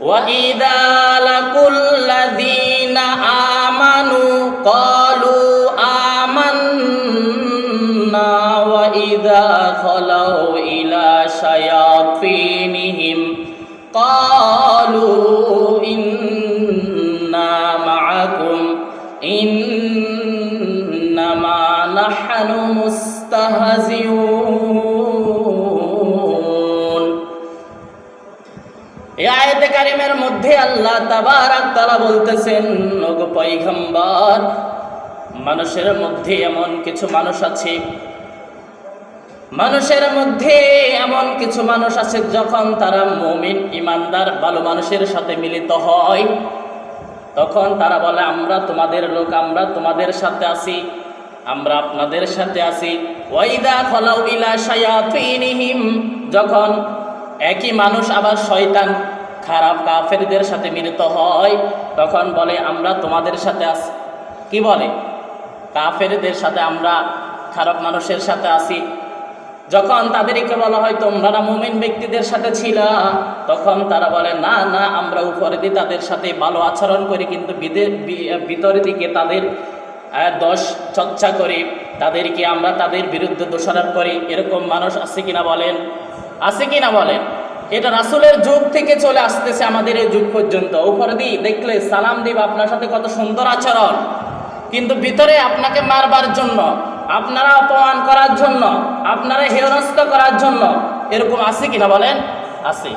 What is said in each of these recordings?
وإذا لقوا الذين آمنوا قالوا آمنا وإذا خلوا إلى شياطينهم قالوا إنا معكم إنما نحن مستهزئون কারিমের মধ্যে আল্লাহ তাবারাক তাআলা বলতেছেন মানুষের মধ্যে এমন কিছু মানুষ আছে। মানুষের মধ্যে এমন কিছু মানুষ আছে যখন তারা মুমিন, ইমানদার, ভালো মানুষের সাথে মিলিত হয়। তখন তারা বলে, আমরা তোমাদের লোক, আমরা তোমাদের সাথে আছি, আমরা আপনাদের সাথে আছি। ওয়াইদা খলাউ ইলা শায়াতিনিহিম, যখন একই মানুষ আবার শয়তান খারাপ কাফেরদের সাথে মিলিত হয়, তখন বলে, আমরা তোমাদের সাথে আছি। কি বলে? কাফেরদের সাথে আমরা খারাপ মানুষের সাথে আছি। যখন তাদেরকে বলা হয়, তোমরা মুমিন ব্যক্তিদের সাথে ছিল? তখন তারা বলে, না না, আমরা উপরে দিয়ে তাদের সাথে ভালো আচরণ করি, কিন্তু ভিতরের দিকে তাদের দোষ চর্চা করি। তাদেরকে আমরা তাদের বিরুদ্ধে দোষারোপ করি। এরকম মানুষ আছে কিনা বলেন? আছে কিনা বলেন? এটা রাসূলের যুগ থেকে চলে আসতেছে আমাদের এই যুগ পর্যন্ত। উপরে দিয়ে দেখলে সালাম দিব আপনার সাথে কত সুন্দর আচরণ। কিন্তু ভিতরে আপনাকে মারবার জন্য, আপনারা অপমান করার জন্য, আপনারা হেয়নস্ত করার জন্য এরকম আছে কিনা বলেন? আছে।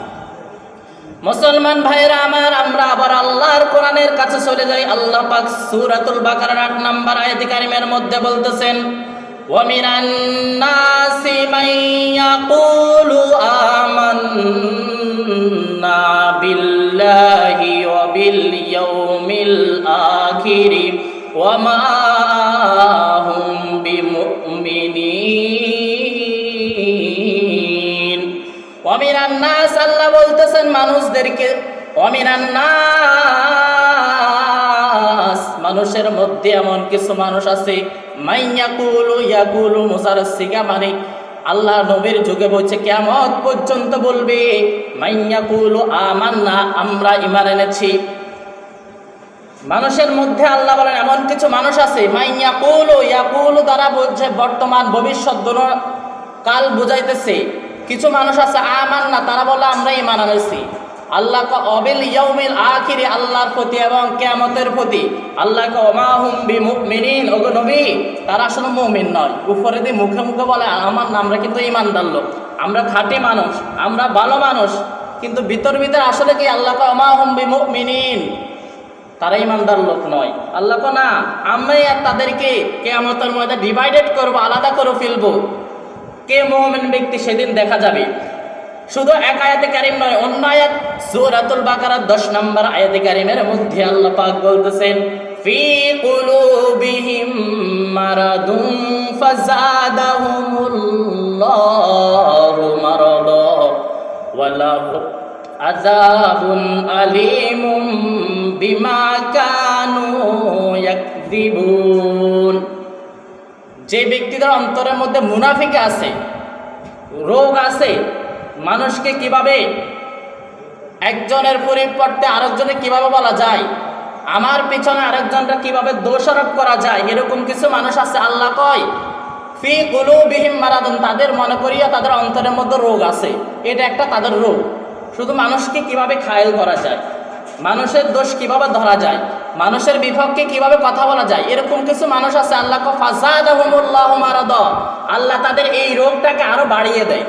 মুসলমান ভাইরা আমার, আমরা আবার আল্লাহর কোরআনের কাছে চলে যাই। আল্লাহ পাক সূরাতুল বাকারার 8 নম্বর আয়াত কারিমের মধ্যে বলতেছেন ومن الناس من يقول آمنا بالله وباليوم الآخر وما هم بمؤمنين অমিরান নাস আল্লাহ বলতেছেন মানুষদেরকে অমিরান নাস মানুষের মধ্যে এমন কিছু মানুষ আছে মাইয়াকুলু ইয়াকুলু মুসারসিগা মানে আল্লাহ নবীর যুগে বলছে কেমন পর্যন্ত বলবে মাইয়াকুলু আমান্না, আমরা ইমান এনেছি। মানুষের মধ্যে আল্লাহ বলেন, এমন কিছু মানুষ আছে মাইয়াকুলু ইয়াকুলু দ্বারা বলছে, বর্তমান ভবিষ্যৎ কাল বুঝাইতেছে, কিছু মানুষ আছে আমান না তারা বলে, আমরা ইমান আনেছি আল্লাহ অবিল ইয়ৌমিল আখিরি আল্লাহর প্রতি এবং কেয়ামতের প্রতি। আল্লাহকে অমাহুম বি মুমিনিন ওগো নবী, তারা আসলে মুমিন নয়। উপরে দিয়ে মুখে মুখে বলে, আমার আমরা কিন্তু ইমানদার লোক। আমরা খাঁটি মানুষ, আমরা ভালো মানুষ। কিন্তু ভিতর ভিতর আসলে কি আল্লাহকে অমাহুম বি মুমিনিন তারা ইমানদার লোক নয়। আল্লাহ না, আমরাই আর তাদেরকে কেয়ামতের মধ্যে ডিভাইডেড করব, আলাদা করে ফেলব। কে মোহামেন ব্যক্তি সেদিন দেখা যাবে? শুধু এক আয়াতে কারিম নয়, অন্য আয়াত সূরাতুল বাকারার 10 নম্বর আয়াতে কারিমের মধ্যে আল্লাহ পাক বলতেছেন, ফি কুলুবিহিম মারাদুন ফাজাদাহুমুল্লাহু মারাদা ওয়ালাহু আযাবুন আলীমুম বিমা কানু ইয়াকযিবুন। যে ব্যক্তিদের অন্তরের মধ্যে মুনাফিক আছে, রোগ আছে মানুষকে কীভাবে একজনের পরিবর্তে আরেকজনে কীভাবে বলা যায়? আমার পিছনে আরেকজনটা কীভাবে দোষারোপ করা যায়? এরকম কিছু মানুষ আছে, আল্লাহ কয়, ফি কুলুবিহিম মারাদুন, তাদের মনে করিয়া তাদের অন্তরের মধ্যে রোগ আছে। এটা একটা তাদের রোগ। শুধু মানুষকে কীভাবে খায়েল করা যায়? মানুষের দোষ কীভাবে ধরা যায়? মানুষের বিপক্ষে কীভাবে কথা বলা যায়? এরকম কিছু মানুষ আছে, আল্লাহ আল্লাহ তাদের এই রোগটাকে আরও বাড়িয়ে দেয়।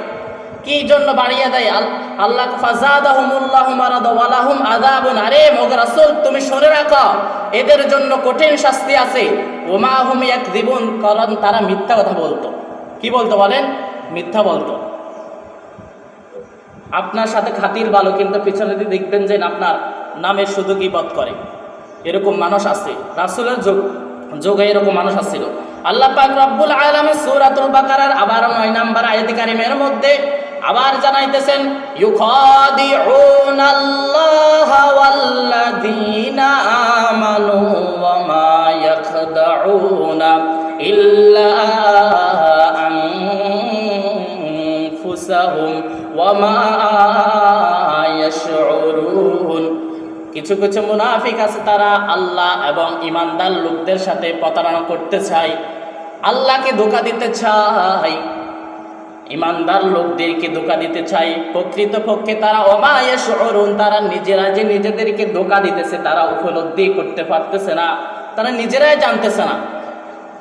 কি জন্য বাড়িয়ে দেয়? আল- আল্লাহ ফাজাদাহুমুল্লাহ মারাদ ওয়ালাহুম আযাবুন আরে মোগ রাসূল, তুমি শুনে রাখো, এদের জন্য কঠিন শাস্তি আছে। ওমা হুম ইয়াকযিবুন, কারণ তারা মিথ্যা কথা বলতো। কি বলতো বলেন? মিথ্যা বলতো। আপনার সাথে খাতির ভালো, কিন্তু পিছনে দিয়ে দেখবেন যে আপনার নামে শুধু গিবত করে। এরকম মানুষ আছে। রাসূলের যুগ যুগে এরকম মানুষ আসছিল আল্লাহ পাক রব্বুল আলামিন সূরাতুল বাকারার আবার 9 নাম্বার আয়াত কারিমের মধ্যে আবার জানাইতেছেন কিছু কিছু মুনাফিক আছে তারা আল্লাহ এবং ইমানদার লোকদের সাথে প্রতারণা করতে চায়, আল্লাহকে ধোকা দিতে চায়। ইমানদার লোকদেরকে ধোকা দিতে চাই। প্রকৃতপক্ষে তারা অমায়ে শহরুন, তারা নিজেরা যে নিজেদেরকে ধোকা দিতেছে, তারা উপলব্ধি করতে পারতেছে না। তারা নিজেরাই জানতেছে না।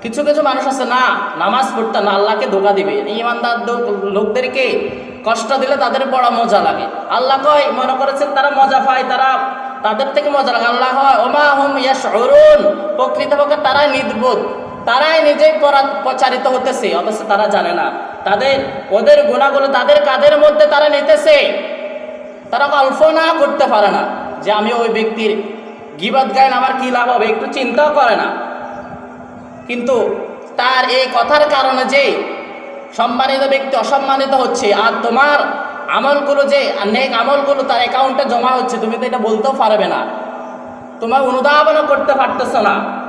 কিছু কিছু মানুষ আছে, না, নামাজ পড়তে না, আল্লাহকে ধোকা দিবে। ইমানদার লোক- লোকদেরকে কষ্ট দিলে তাদের বড় মজা লাগে। আল্লাহ কয়, মনে করেছেন তারা মজা পায়, তারা তাদের থেকে মজা লাগে। আল্লাহ হয় ওমা হুম ইয়াশউরুন। প্রকৃতপক্ষে তারাই নির্বোধ। তারাই নিজেই পরা- প্রচারিত হতেছে, অথচ তারা জানে না। তাদের, ওদের গুণাগুলো তাদের কাদের মধ্যে তারা নিতেছে? তারা কল্পনা করতে পারে না যে আমি ওই ব্যক্তির গিবাদ গায়ন আমার কি লাভ হবে? একটু চিন্তাও করে না। কিন্তু তার এই কথার কারণে যে সম্মানিত ব্যক্তি অসম্মানিত হচ্ছে, আর তোমার আমলগুলো যে নেক আমলগুলো তার অ্যাকাউন্টে জমা হচ্ছে, তুমি তো এটা বলতেও পারবে না। তোমার অনুধাবনও করতে পারতেছ না।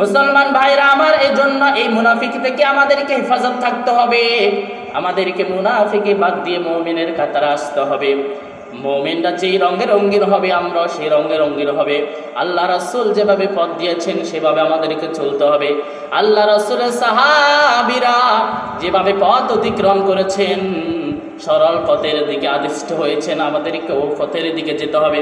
মুসলমান ভাইরা, আমার এই জন্য এই মুনাফিক থেকে আমাদেরকে হেফাজত থাকতে হবে। আমাদেরকে মুনাফিকে বাদ দিয়ে মৌমিনের কাতারে আসতে হবে। মৌমিনরা যেই রঙে রঙ্গিন হবে, আমরা সেই রঙে রঙ্গিন হবে। আল্লাহ রাসূল যেভাবে পথ দিয়েছেন, সেভাবে আমাদেরকে চলতে হবে। আল্লাহ রাসূলের সাহাবিরা যেভাবে পথ অতিক্রম করেছেন, সরল পথের দিকে আদিষ্ট হয়েছেন আমাদেরকে ও পথের দিকে যেতে হবে।